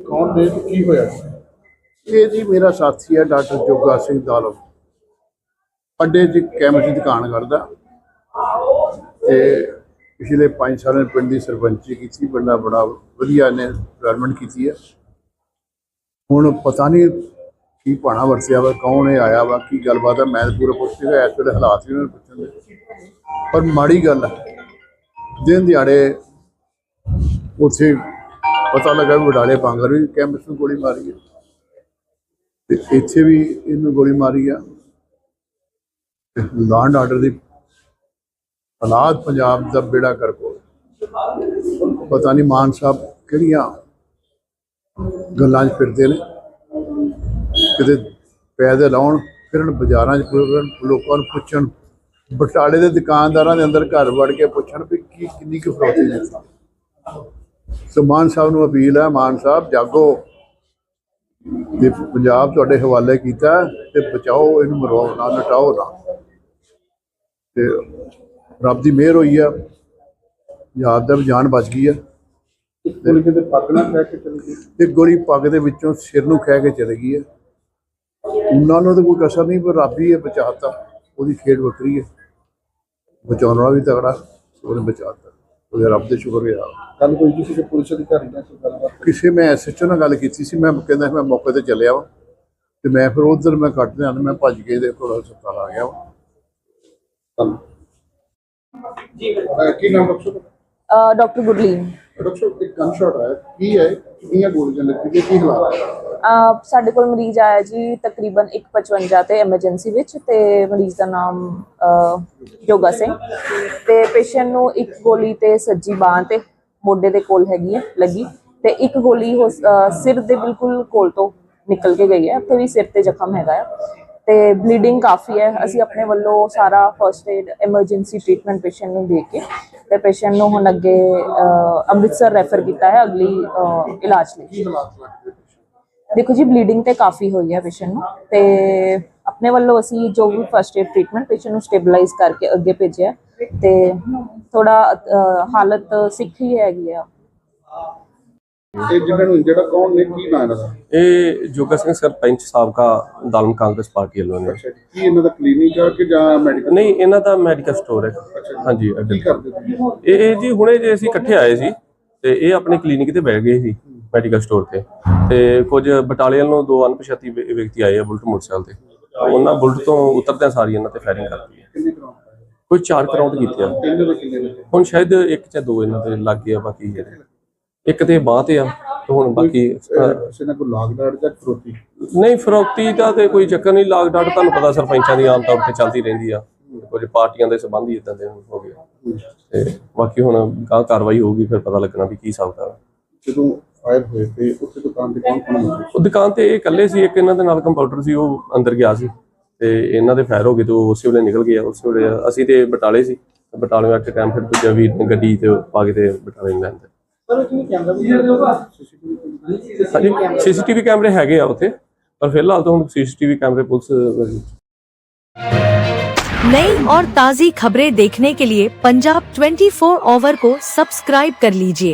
ਕੌਣ ਨੇ ਤੇ ਕੀ ਹੋਇਆ? ਇਹ ਜੀ ਮੇਰਾ ਸਾਥੀ ਹੈ, ਡਾਕਟਰ ਜੋਗਾ ਸਿੰਘ ਦਾਲਮ ਅੱਡੇ 'ਚ ਕੈਮਰੇ ਦੀ ਦੁਕਾਨ ਕਰਦਾ ਤੇ ਪਿਛਲੇ 5 ਸਾਲਾਂ ਪਿੰਡ ਦੀ ਸਰਪੰਚੀ ਕੀਤੀ ਪਿੰਡਾ ਬੜਾ ਵਧੀਆ ਨੇ ਡਿਵੈਲਪਮੈਂਟ ਕੀਤੀ ਹੈ। ਹੁਣ ਪਤਾ ਨਹੀਂ ਕੀ ਪਾਣਾ ਵਰਸਿਆ ਵਾ, ਕੌਣ ਇਹ ਆਇਆ ਵਾ, ਕੀ ਗੱਲਬਾਤ ਹੈ, ਮੈਂ ਤਾਂ ਪੂਰਾ ਪੁੱਛ ਰਿਹਾ ਇਸ ਵੇਲੇ ਹਾਲਾਤ ਵੀ ਉਹਨਾਂ ਨੂੰ ਪੁੱਛਣ ਦੇ। ਪਰ ਮਾੜੀ ਗੱਲ ਹੈ, ਦਿਨ ਦਿਹਾੜੇ ਉੱਥੇ ਪਤਾ ਲੱਗਾ ਵੀ ਵਡਾਲੇ ਪਾਂਗਰ ਵੀ ਕੈਂਪਸ ਨੂੰ ਗੋਲੀ ਮਾਰੀ ਹੈ ਤੇ ਇੱਥੇ ਵੀ ਇਹਨੂੰ ਗੋਲੀ ਮਾਰੀ ਆ। ਤੇ ਲਾਂਡ ਆਰਡਰ ਦੀ ਹਾਲਾਤ ਪੰਜਾਬ ਦਾ ਬੇੜਾ ਕਰ ਕੋ ਪਤਾ ਨਹੀਂ ਮਾਨ ਸਾਹਿਬ ਕਿਹੜੀਆਂ ਗੱਲਾਂ 'ਚ ਫਿਰਦੇ ਨੇ। ਕਿਤੇ ਪੈਦੇ ਲਾਉਣ ਫਿਰਨ, ਬਾਜ਼ਾਰਾਂ 'ਚ ਫਿਰਨ, ਲੋਕਾਂ ਨੂੰ ਪੁੱਛਣ, ਬਟਾਲੇ ਦੇ ਦੁਕਾਨਦਾਰਾਂ ਦੇ ਅੰਦਰ ਘਰ ਵੜ ਕੇ ਪੁੱਛਣ ਵੀ ਕੀ ਕਿੰਨੀ ਕੁ ਫਰੋਤੀ ਦਿੱਤੀ ਸੋ ਮਾਨ ਸਾਹਿਬ ਨੂੰ ਅਪੀਲ ਹੈ ਮਾਨ ਸਾਹਿਬ ਜਾਗੋ। ਤੇ ਪੰਜਾਬ ਤੁਹਾਡੇ ਹਵਾਲੇ ਕੀਤਾ ਹੈ ਤੇ ਬਚਾਓ ਇਹਨੂੰ ਮਰਵਾਓ ਨਾ ਲਟਾਓ ਨਾ। ਤੇ ਰੱਬ ਦੀ ਮਿਹਰ ਹੋਈ ਆ। ਯਾਦ ਦਾ ਜਾਨ ਬਚ ਗਈ ਆ। ਗੋਲੀ ਕਿਤੇ ਪੱਗ ਨਾਲ ਲੈ ਕੇ ਚਲੀ ਗਈ? ਤੇ ਗੋਲੀ ਪੱਗ ਦੇ ਵਿੱਚੋਂ ਸਿਰ ਨੂੰ ਖਹਿ ਕੇ ਚਲੇ ਗਈ ਆ। ਉਹਨਾਂ ਨੂੰ ਤਾਂ ਕੋਈ ਕਸਰ ਨਹੀਂ ਪਰ ਰੱਬ ਹੀ ਹੈ ਬਚਾਤਾ। ਉਹਦੀ ਖੇਡ ਵੱਖਰੀ ਹੈ ਬਚਾਉਣ ਵਾਲਾ ਵੀ ਤਗੜਾ ਉਹਨੇ ਬਚਾਤਾ। ਉਹਦੇ ਰੱਬ ਦੇ ਸ਼ੁਕਰ ਹੈ ਕੱਲ ਕੋਈ ਕਿਸੇ ਦੇ ਪੁਲਿਸ ਅਧਿਕਾਰੀ ਨਾਲ ਕੋਈ ਗੱਲਬਾਤ? ਕਿਸੇ ਮੈਂ ਐਸਐਚਓ ਨਾਲ ਗੱਲ ਕੀਤੀ ਸੀ ਮੈਂ ਕਹਿੰਦਾ ਮੈਂ ਮੌਕੇ ਤੇ ਚੱਲਿਆ ਵਾ। ਤੇ ਮੈਂ ਫਿਰ ਉਧਰ ਮੈਂ ਕੱਟ ਲਿਆ ਮੈਂ ਭੱਜ ਕੇ ਇਹਦੇ ਕੋਲ ਹਸਪਤਾਲ ਆ ਗਿਆ ਵਾ। ਜੀ ਕੀ ਨਾਮ ਡਾਕਟਰ ਡਾਕਟਰ ਗੁਰਲੀਨ। ਡਾਕਟਰ ਇੱਕ ਗਨ ਸ਼ਾਟ ਆਇਆ। ਕੀ ਹੈ? ਕਿੰਨੀਆਂ ਗੋਲੀਆਂ ਲੱਗੀਆਂ? ਕੀ ਹਾਲਾਤ? ਹੈ ਸਾਡੇ ਕੋਲ ਮਰੀਜ਼ ਆਇਆ ਜੀ ਤਕਰੀਬਨ 155 ਤੇ ਐਮਰਜੈਂਸੀ ਵਿੱਚ ਤੇ ਮਰੀਜ਼ ਦਾ ਨਾਮ ਅਹ, ਜੋਗਾ ਸਿੰਘ। ਤੇ ਪੇਸ਼ੈਂਟ ਨੂੰ ਇੱਕ ਗੋਲੀ ਤੇ ਸੱਜੀ ਬਾਹ ਤੇ ਮੋਢੇ ਦੇ ਕੋਲ ਹੈਗੀ ਹੈ ਲੱਗੀ। ਤੇ ਇੱਕ ਗੋਲੀ ਹੋ ਸਿਰ ਦੇ ਬਿਲਕੁਲ ਕੋਲ ਤੋਂ ਨਿਕਲ ਕੇ ਗਈ ਹੈ ਤੇ ਵੀ ਸਿਰ ਤੇ ਜ਼ਖਮ ਹੈਗਾ ਹੈ। ਤੇ ਬਲੀਡਿੰਗ ਕਾਫੀ ਹੈ ਅਸੀਂ ਆਪਣੇ ਵੱਲੋਂ ਸਾਰਾ first aid emergency treatment patient ਨੂੰ ਦੇ ਕੇ ਤੇ ਪੇਸ਼ੈਂਟ ਨੂੰ ਹੁਣ ਅੱਗੇ ਅੰਮ੍ਰਿਤਸਰ ਰੈਫਰ ਕੀਤਾ ਹੈ ਅਗਲੀ ਇਲਾਜ ਲਈ। ਦੇਖੋ ਜੀ ਬਲੀਡਿੰਗ ਤੇ ਕਾਫੀ ਹੋਈ ਹੈ ਪੇਸ਼ੈਂਟ ਨੂੰ ਤੇ ਆਪਣੇ ਵੱਲੋਂ ਅਸੀਂ ਜੋ ਵੀ ਫਰਸਟ ਏਡ ਟ੍ਰੀਟਮੈਂਟ ਪੇਸ਼ੈਂਟ ਨੂੰ ਸਟੇਬਲਾਈਜ਼ ਕਰਕੇ ਅੱਗੇ ਭੇਜਿਆ ਤੇ ਥੋੜਾ ਹਾਲਤ ਸਿੱਖ ਹੀ ਹੈਗੀ ਆ। ਇਹ ਜਿਹਨਾਂ ਨੂੰ ਜਿਹੜਾ ਕੌਣ ਨੇ ਕੀ ਨਾਂ ਇਹਨਾਂ ਦਾ? ਇਹ ਜੋਗਾ ਸਿੰਘ ਸਰਪੰਚ ਸਾਬਕਾ ਦਾਲਮ ਕਾਂਗਰਸ ਪਾਰਟੀ ਵੱਲੋਂ ਨੇ। ਅੱਛਾ। ਕੀ ਇਹਨਾਂ ਦਾ ਕਲੀਨਿਕ ਆ ਕਿ ਜਾਂ ਮੈਡੀਕਲ ਨਹੀਂ ਇਹਨਾਂ ਦਾ ਮੈਡੀਕਲ ਸਟੋਰ ਹੈ। ਹਾਂਜੀ ਕਰਦੇ ਇਹ ਇਹ ਜੀ ਹੁਣੇ ਜੇ ਅਸੀਂ ਇਕੱਠੇ ਆਏ ਸੀ ਤੇ ਇਹ ਆਪਣੇ ਕਲੀਨਿਕ ਤੇ ਬਹਿ ਗਏ ਸੀ। ਮੈਡੀਕਲ ਸਟੋਰ ਤੇ। ਤੇ ਕੁਝ ਬਟਾਲੀਅਨ ਨੂੰ ਦੋ ਅਣਪਛਾਤੀ ਵਿ- ਵਿਅਕਤੀ ਆਏ ਆ ਬੁਲਟ ਮੋਟਰਸਾਈਕਲ ਤੇ। ਉਹਨਾਂ ਬੁਲਟ ਤੋਂ ਉਤਰਦਿਆਂ ਸਾਰੀ ਇਹਨਾਂ ਤੇ ਫਾਇਰਿੰਗ ਕਰਤੀ ਹੈ। ਕੋਈ ਚਾਰ ਕਰਾਉਂਡ ਕੀਤੇ ਆ। ਹੁਣ ਸ਼ਾਇਦ ਇੱਕ ਜਾਂ ਦੋ ਇਹਨਾਂ ਦੇ ਲੱਗ ਗਏ ਆ ਬਾਕੀ ਜਿਹੜੇ। ਇੱਕ ਤੇ ਬਾਹ ਤੇ ਆ ਤੇ ਹੁਣ ਬਾਕੀ ਅਹ, ਨਾਲ ਕੋਈ ਲਾਗਡਾੜ ਜਾਂ ਫਰੋਤੀ ਨਹੀਂ ਫਰੋਕਤੀ ਦਾ ਤੇ ਕੋਈ ਚੱਕਰ ਨਹੀਂ। ਲਾਗ ਡਾਟ ਤੁਹਾਨੂੰ ਪਤਾ ਸਰਪੰਚਾਂ ਦੀ ਆਮ ਤੌਰ ਤੇ ਚੱਲਦੀ ਰਹਿੰਦੀ ਆ। ਕੁਝ ਪਾਰਟੀਆਂ ਦੇ ਸੰਬੰਧ ਹੀ ਇਦਾਂ ਦੇ ਹੋ ਗਏ ਤੇ ਬਾਕੀ ਹੁਣ ਗਾਂ ਕਾਰਵਾਈ ਹੋਊਗੀ ਫਿਰ ਪਤਾ ਲੱਗਣਾ ਵੀ ਕੀ ਹਿਸਾਬ ਦਾ ਜਦੋਂ ਫਾਇਰ ਹੋਏ ਤੇ ਉੱਥੇ ਦੁਕਾਨ ਤੇ ਕੌਣ ਕੌਣ ਮੌਜੂਦ ਉਹ ਦੁਕਾਨ ਤੇ ਇਹ ਇਕੱਲੇ ਸੀ ਇੱਕ ਇਹਨਾਂ ਦੇ ਨਾਲ ਕੰਪਿਊਟਰ ਸੀ ਉਹ ਅੰਦਰ ਗਿਆ ਸੀ ਤੇ ਇਹਨਾਂ ਦੇ ਫਾਇਰ ਹੋ ਗਏ ਤੇ ਉਹ ਉਸੇ ਵੇਲੇ ਨਿਕਲ ਗਿਆ ਉਸੇ ਵੇਲੇ ਅਸੀਂ ਤੇ ਬਟਾਲੇ ਸੀ ਤੇ ਬਟਾਲੇ ਆ ਕੇ ਟਾਈਮ ਫਿਰ ਦੂਜਾ ਵੀਰ ਨੇ ਗੱਡੀ ਤੇ ਪਾ ਕੇ ਤੇ ਬਟਾਲੇ ਨੂੰ ਲੈਂਦੇ ਸਰ ਉਹ ਕੈਮਰਾ ਵੀ ਸੀਸੀਟੀਵੀ ਹਾਂਜੀ ਸੀਸੀਟੀਵੀ ਕੈਮਰੇ ਹੈਗੇ ਆ ਉੱਥੇ ਪਰ ਫਿਲਹਾਲ ਤਾਂ ਹੁਣ ਸੀਸੀਟੀਵੀ ਕੈਮਰੇ ਪੁਲਿਸ नई और ताज़ी खबरें देखने के लिए पंजाब 24 ओवर को सब्सक्राइब कर लीजिए